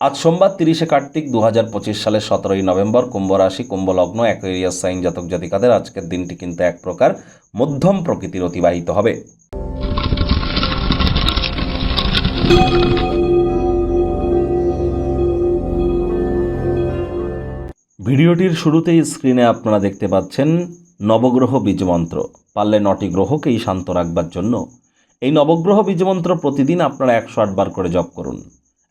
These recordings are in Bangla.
আজ সোমবার তিরিশে কার্তিক দু হাজার পঁচিশ সালের সতেরোই নভেম্বর কুম্ভ রাশি কুম্ভ অ্যাকোয়ারিয়াস সাইন জাতক জাতিকাদের আজকের দিনটি কিন্তু এক প্রকার মধ্যম প্রকৃতির অতিবাহিত হবে। ভিডিওটির শুরুতেই স্ক্রিনে আপনারা দেখতে পাচ্ছেন নবগ্রহ বীজমন্ত্র। পারলে নটি গ্রহকেই শান্ত রাখবার জন্য। এই নবগ্রহ বীজমন্ত্র প্রতিদিন আপনারা একশো আটবার করে জপ করুন।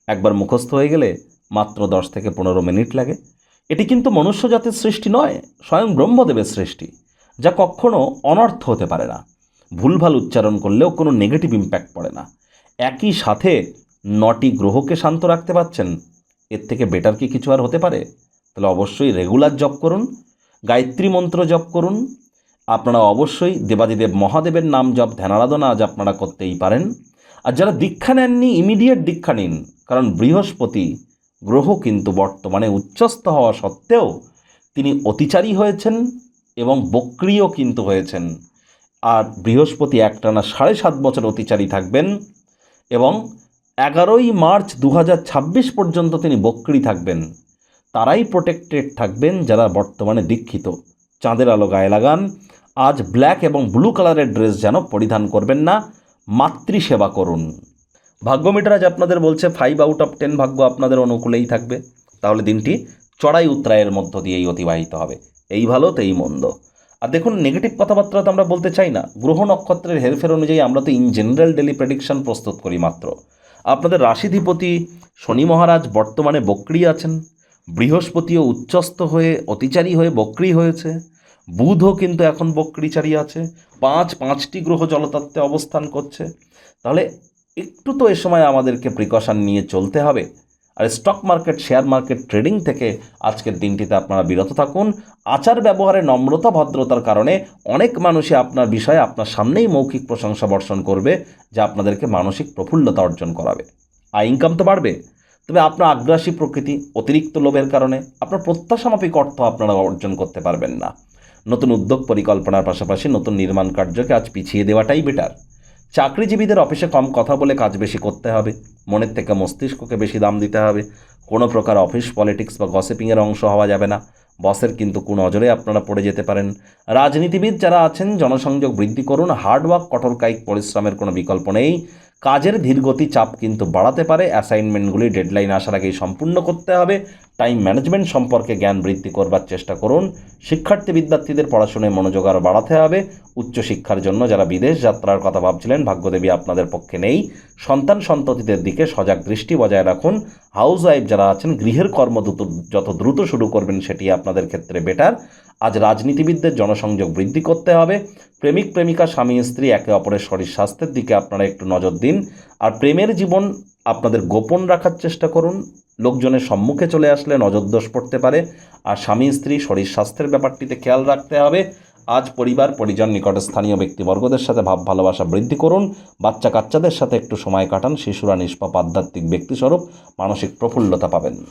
একবার মুখস্থ হয়ে গেলে মাত্র দশ থেকে পনেরো মিনিট লাগে। এটি কিন্তু মনুষ্য জাতির সৃষ্টি নয়, স্বয়ং ব্রহ্মদেবের সৃষ্টি, যা কখনো অনর্থ হতে পারে না। ভুলভাল উচ্চারণ করলেও কোনো নেগেটিভ ইম্প্যাক্ট পড়ে না। একই সাথে নটি গ্রহকে শান্ত রাখতে পারছেন, এর থেকে বেটার কি কিছু আর হতে পারে? তাহলে অবশ্যই রেগুলার জপ করুন, গায়ত্রী মন্ত্র জপ করুন। আপনারা অবশ্যই দেবাদিদেব মহাদেবের নাম জপ, ধ্যানারাধনা আজ আপনারা করতেই পারেন। আর যারা দীক্ষা নেননি ইমিডিয়েট দীক্ষা নিন। কারণ বৃহস্পতি গ্রহ কিন্তু বর্তমানে উচ্চস্থ হওয়া সত্ত্বেও তিনি অতিচারী হয়েছেন এবং বক্রিয় কিন্তু হয়েছেন। আর বৃহস্পতি একটানা সাড়ে সাত বছর অতিচারী থাকবেন এবং এগারোই মার্চ দু হাজার ছাব্বিশ পর্যন্ত তিনি বক্রি থাকবেন। তারাই প্রোটেক্টেড থাকবেন যারা বর্তমানে দীক্ষিত। চাঁদের আলো গায়ে লাগান। আজ ব্ল্যাক এবং ব্লু কালারের ড্রেস যেন পরিধান করবেন না। মাতৃসেবা করুন। ভাগ্য মিটার আজ আপনাদের বলছে ফাইভ আউট অফ টেন ভাগ্য আপনাদের অনুকূলেই থাকবে। তাহলে দিনটি চড়াই উত্তরায়ের মধ্য দিয়েই অতিবাহিত হবে। এই ভালো তো এই মন্দ। আর দেখুন নেগেটিভ কথাবার্তা তো আমরা বলতে চাই না। গ্রহ নক্ষত্রের হেরফের অনুযায়ী আমরা তো ইন জেনারেল ডেলি প্রেডিকশন প্রস্তুত করি মাত্র। আপনাদের রাশিধিপতি শনি মহারাজ বর্তমানে বক্রি আছেন। বৃহস্পতিও উচ্চস্থ হয়ে, অতিচারী হয়ে বক্রি হয়েছে। বুধও কিন্তু এখন বক্রিচারী আছে। পাঁচ, পাঁচটি গ্রহ জলতত্ত্বে অবস্থান করছে। তাহলে একটু তো এ সময় আমাদেরকে প্রিকশন নিয়ে চলতে হবে। আর stock market share market trading থেকে আজকের দিনটিতে আপনারা বিরত থাকুন। আচার ব্যবহারে নম্রতা, ভদ্রতার কারণে অনেক মানুষই আপনার বিষয়ে আপনার সামনেই মৌখিক প্রশংসা বর্ষণ করবে, যা আপনাদেরকে মানসিক প্রফুল্লতা অর্জন করাবে। আর ইনকাম তো বাড়বে। তবে আপনার আগ্রাসী প্রকৃতি, অতিরিক্ত লোভের কারণে আপনার প্রত্যাশামাফিক অর্থ আপনারা অর্জন করতে পারবেন না। নতুন উদ্যোগ পরিকল্পনার পাশাপাশি নতুন নির্মাণ কার্যকে আজ পিছিয়ে দেওয়াটাই বেটার চাকরিজীবীদের অফিসে কম কথা বলে কাজ বেশি করতে হবে। মনের থেকে মস্তিষ্ককে বেশি দাম দিতে হবে। কোনো প্রকার অফিস পলিটিক্স বা গসিপিংয়ের অংশ হওয়া যাবে না। বসের কিন্তু কোন নজরে আপনারা পড়ে যেতে পারেন। রাজনীতিবিদ যারা আছেন, জনসংযোগ বৃদ্ধি করুন। হার্ডওয়ার্ক কঠোর কায়িক পরিশ্রমের কোনো বিকল্প নেই। কাজের ধীরগতি চাপ কিন্তু বাড়াতে পারে। অ্যাসাইনমেন্টগুলি ডেডলাইন আসার আগেই সম্পূর্ণ করতে হবে। টাইম ম্যানেজমেন্ট সম্পর্কে জ্ঞান বৃদ্ধি করবার চেষ্টা করুন। শিক্ষার্থী বিদ্যার্থীদের পড়াশোনায় মনোযোগ আরও বাড়াতে হবে। উচ্চশিক্ষার জন্য যারা বিদেশ যাত্রার কথা ভাবছিলেন, ভাগ্যদেবী আপনাদের পক্ষে নেই। সন্তান সন্ততিদের দিকে সজাগ দৃষ্টি বজায় রাখুন। হাউস ওয়াইফ যারা আছেন, গৃহের কর্ম যত দ্রুত শুরু করবেন, সেটি আপনাদের ক্ষেত্রে বেটার আজ রাজনীতিবিদদের জনসংযোগ বৃদ্ধি করতে হবে। প্রেমিক, প্রেমিকা, স্বামী, স্ত্রী একে অপরের শরীর স্বাস্থ্যের দিকে আপনারা একটু নজর দিন। আর প্রেমের জীবন আপনাদের গোপন রাখার চেষ্টা করুন। লোকজনের সম্মুখে চলে আসলে নজরদোষ পড়তে পারে। আর স্বামী, স্ত্রী, শরীর স্বাস্থ্যের ব্যাপারটিতে খেয়াল রাখতে হবে। আজ পরিবার, পরিজন, নিকট স্থানীয় ব্যক্তিবর্গদের সাথে ভাব, ভালোবাসা বৃদ্ধি করুন। বাচ্চা কাচ্চাদের সাথে একটু সময় কাটান। শিশুরা নিষ্পাপ, আধ্যাত্মিক ব্যক্তিস্বরূপ মানসিক প্রফুল্লতা পাবেন।